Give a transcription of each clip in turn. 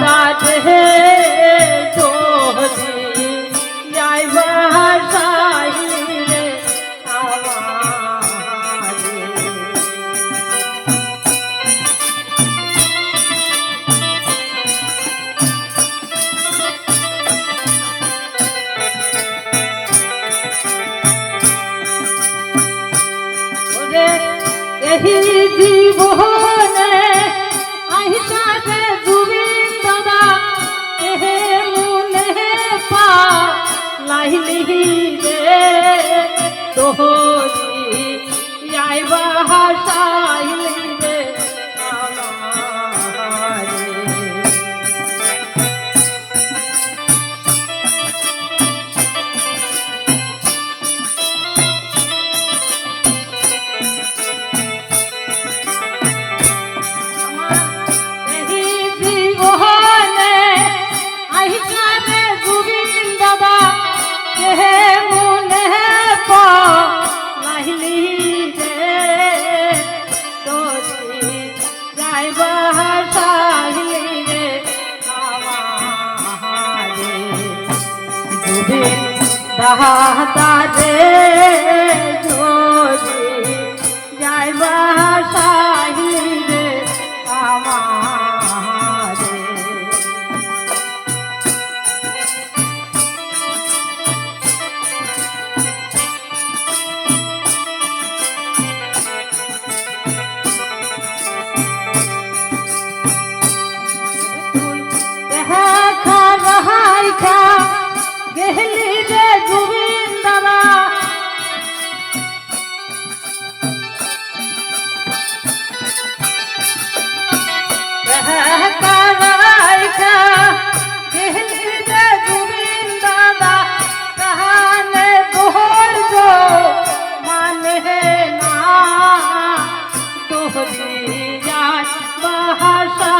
কাটে যদি যাইবার সাইরে এই জীবনে আহিসাতে দু নাইলি রে তোহরি আইবা হাসাইলে। যদি দাহাতা রে যদি যাইবা বাহাসা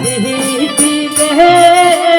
দেহিতে দেহে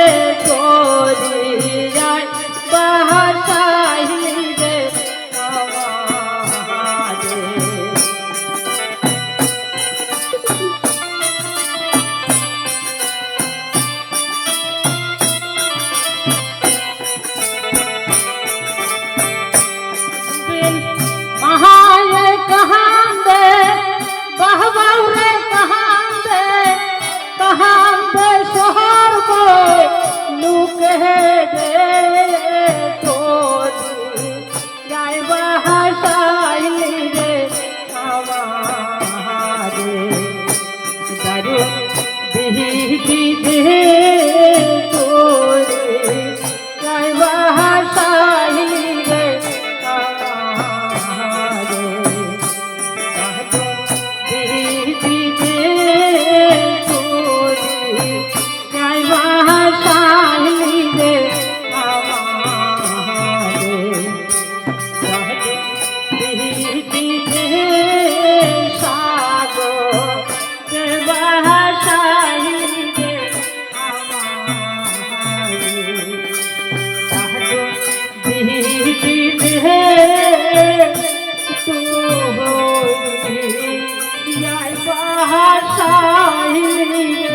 जहां पे शहर को लुक है रे तोरी गाय बहाशाइल রে